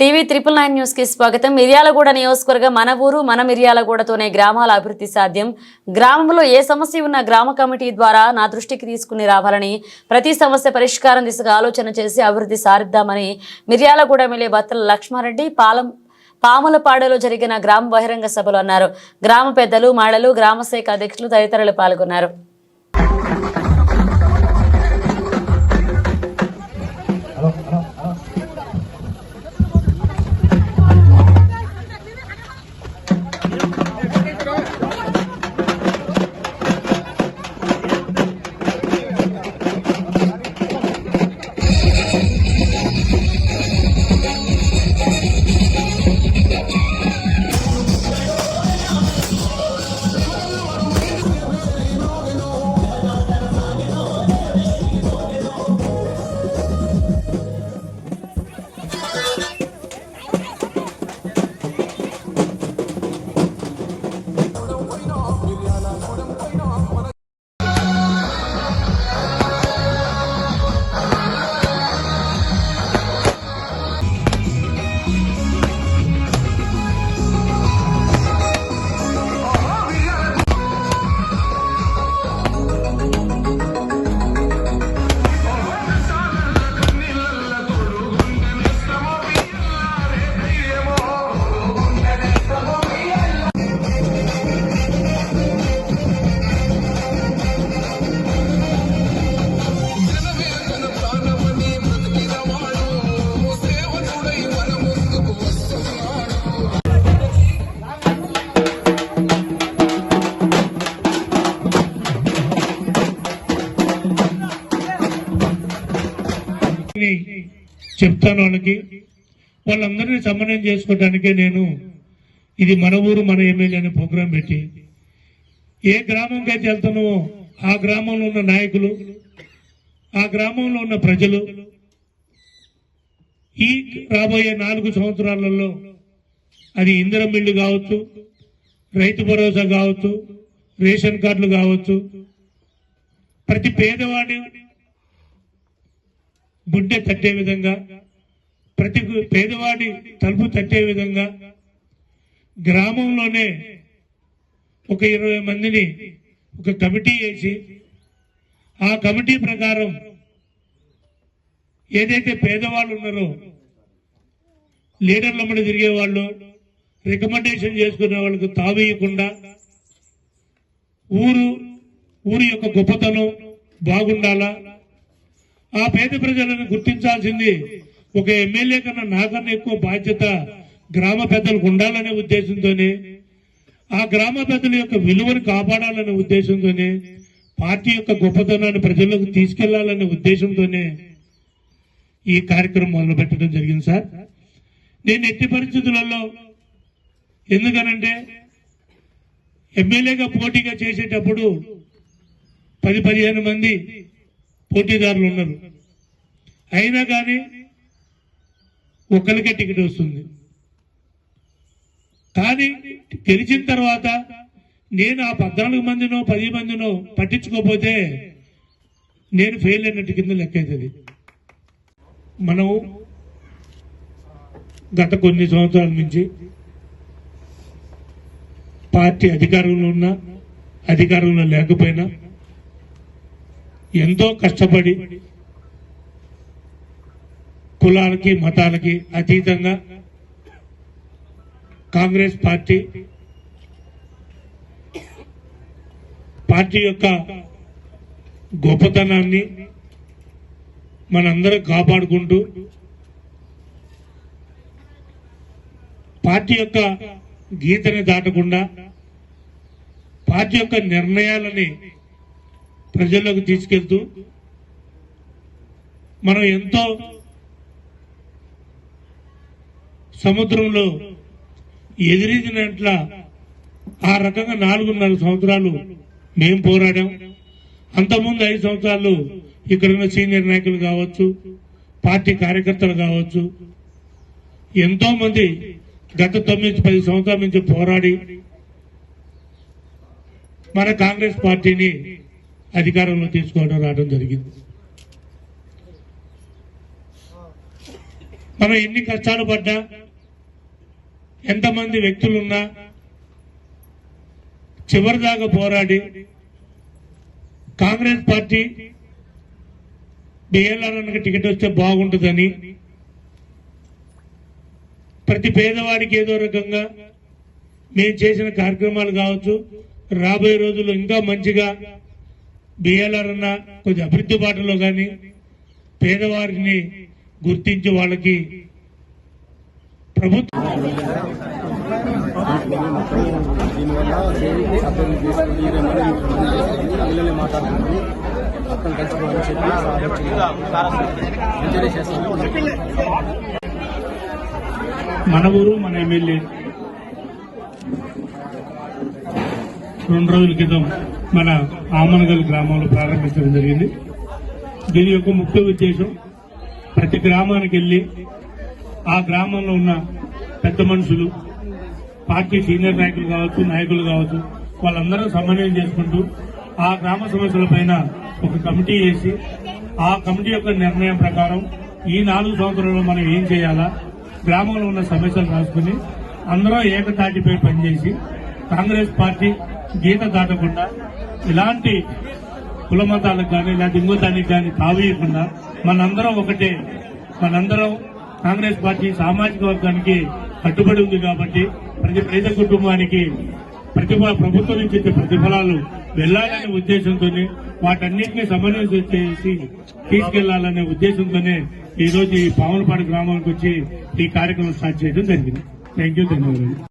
TV triple nine న్యూస్కి స్వాగతం. మిర్యాలగూడ నియోజకవర్గ మన ఊరు మన మిర్యాలగూడతోనే గ్రామాల అభివృద్ధి సాధ్యం. గ్రామంలో ఏ సమస్య ఉన్నా గ్రామ కమిటీ ద్వారా నా దృష్టికి తీసుకుని రావాలని ప్రతి సమస్య పరిష్కారం దిశగా ఆలోచన చేసి అభివృద్ధి సారిద్దామని మిర్యాలగూడ ఎమ్మెల్యే బత్తల లక్ష్మారెడ్డి పాలం పాములపాడులో జరిగిన గ్రామ బహిరంగ సభలో అన్నారు. గ్రామ పెద్దలు మాడలు గ్రామ శాఖ అధ్యక్షులు తదితరులు పాల్గొన్నారు. చెప్తాను వాళ్ళకి వాళ్ళందరినీ సమన్వయం చేసుకోవడానికే నేను ఇది మన ఊరు మన ఎమ్మెల్యే అనే ప్రోగ్రాం పెట్టి ఏ గ్రామంకి అయితే వెళ్తున్నామో ఆ గ్రామంలో ఉన్న నాయకులు ఆ గ్రామంలో ఉన్న ప్రజలు ఈ రాబోయే నాలుగు సంవత్సరాలలో అది ఇందిరం బిల్లు కావచ్చు రైతు భరోసా కావచ్చు రేషన్ కార్డులు కావచ్చు ప్రతి పేదవాడి గుడ్డె తట్టే విధంగా ప్రతి పేదవాడి తలుపు తట్టే విధంగా గ్రామంలోనే ఒక ఇరవై మందిని ఒక కమిటీ వేసి ఆ కమిటీ ప్రకారం ఏదైతే పేదవాళ్ళు ఉన్నారో లీడర్ల మడి తిరిగే వాళ్ళు రికమెండేషన్ చేసుకునే వాళ్ళకు తావేయకుండా ఊరు ఊరి యొక్క గొప్పతనం బాగుండాలా? ఆ పేద ప్రజలను గుర్తించాల్సింది ఒక ఎమ్మెల్యే కన్నా నాకన్నా ఎక్కువ బాధ్యత గ్రామ పెద్దలకు ఉండాలనే ఉద్దేశంతోనే ఆ గ్రామ పెద్దల యొక్క విలువను కాపాడాలనే ఉద్దేశంతోనే పార్టీ యొక్క గొప్పతనాన్ని ప్రజలకు తీసుకెళ్ళాలనే ఉద్దేశంతోనే ఈ కార్యక్రమం మొదలు పెట్టడం జరిగింది సార్. నేను ఎట్టి పరిస్థితులలో ఎందుకనంటే ఎమ్మెల్యేగా పోటీగా చేసేటప్పుడు పది పదిహేను మంది పోటీదారులు ఉన్నారు అయినా కానీ ఒక్కరికే టికెట్ వస్తుంది. కానీ గెలిచిన తర్వాత నేను ఆ పద్నాలుగు మందినో పది మందినో పట్టించుకోకపోతే నేను ఫెయిల్ అయినట్టు కింద లెక్క అవుతుంది మనం గత కొన్ని సంవత్సరాల నుంచి పార్టీ అధికారంలో ఉన్నా అధికారంలో లేకపోయినా ఎంతో కష్టపడి కులాలకి మతాలకి అతీతంగా కాంగ్రెస్ పార్టీ పార్టీ యొక్క గొప్పతనాన్ని మనందరం కాపాడుకుంటూ పార్టీ యొక్క గీతని దాటకుండా పార్టీ యొక్క నిర్ణయాలని ప్రజల్లోకి తీసుకెళ్తూ మనం ఎంతో సముద్రంలో ఎదిరించినట్ల ఆ రకంగా నాలుగున్నర సంవత్సరాలు మేం పోరాడాం. అంతకుముందు ఐదు సంవత్సరాలు ఇక్కడ ఉన్న సీనియర్ నాయకులు కావచ్చు పార్టీ కార్యకర్తలు కావచ్చు ఎంతో మంది గత తొమ్మిది పది సంవత్సరాల నుంచి పోరాడి మన కాంగ్రెస్ పార్టీని అధికారంలో తీసుకోవడం రావడం జరిగింది. మనం ఎన్ని కష్టాలు పడ్డా ఎంతమంది వ్యక్తులున్నా చివరిదాకా పోరాడి కాంగ్రెస్ పార్టీ బిఎల్ఆర్ అన్నకి టికెట్ వస్తే బాగుంటుందని ప్రతి పేదవాడికి ఏదో రకంగా మేము చేసిన కార్యక్రమాలు కావచ్చు రాబోయే రోజుల్లో ఇంకా మంచిగా బిఎల్ఆర్ అన్న కొద్ది అభివృద్ధి బాటలో కానీ పేదవారిని గుర్తించి వాళ్ళకి ప్రభుత్వం మాట్లాడుతుంది కలిసిపోవాలని చెప్పి మన ఊరు మన ఎమ్మెల్యే. రెండు రోజుల క్రితం మన ఆమనగల్ గ్రామంలో ప్రారంభించడం జరిగింది. దీని యొక్క ముఖ్య ఉద్దేశం ప్రతి గ్రామానికి వెళ్ళి ఆ గ్రామంలో ఉన్న పెద్ద మనుషులు పార్టీ సీనియర్ నాయకులు కావచ్చు నాయకులు కావచ్చు వాళ్ళందరూ సమన్వయం చేసుకుంటూ ఆ గ్రామ సమస్యలపైన ఒక కమిటీ వేసి ఆ కమిటీ యొక్క నిర్ణయం ప్రకారం ఈ నాలుగు సంవత్సరాల్లో మనం ఏం చేయాలా గ్రామంలో ఉన్న సమస్యలు రాసుకుని అందరూ ఏకతాటిపై పనిచేసి కాంగ్రెస్ పార్టీ గీత దాటకుండా ఇలాంటి కుల మతాలకు కానీ లేదా ఇంకో దానికి కానీ తావీయకుండా మనందరం ఒకటే. మనందరం కాంగ్రెస్ పార్టీ సామాజిక వర్గానికి కట్టుబడి ఉంది కాబట్టి ప్రతి పేద కుటుంబానికి ప్రతిఫల ప్రభుత్వం నుంచి ప్రతిఫలాలు వెళ్ళాలనే ఉద్దేశంతో వాటన్నిటిని సమన్వయం చేసి తీసుకెళ్ళాలనే ఉద్దేశంతోనే ఈ రోజు ఈ పావనపాడు గ్రామానికి వచ్చి ఈ కార్యక్రమం స్టార్ట్ చేయడం జరిగింది. థ్యాంక్ యూ ధన్యవాదాలు.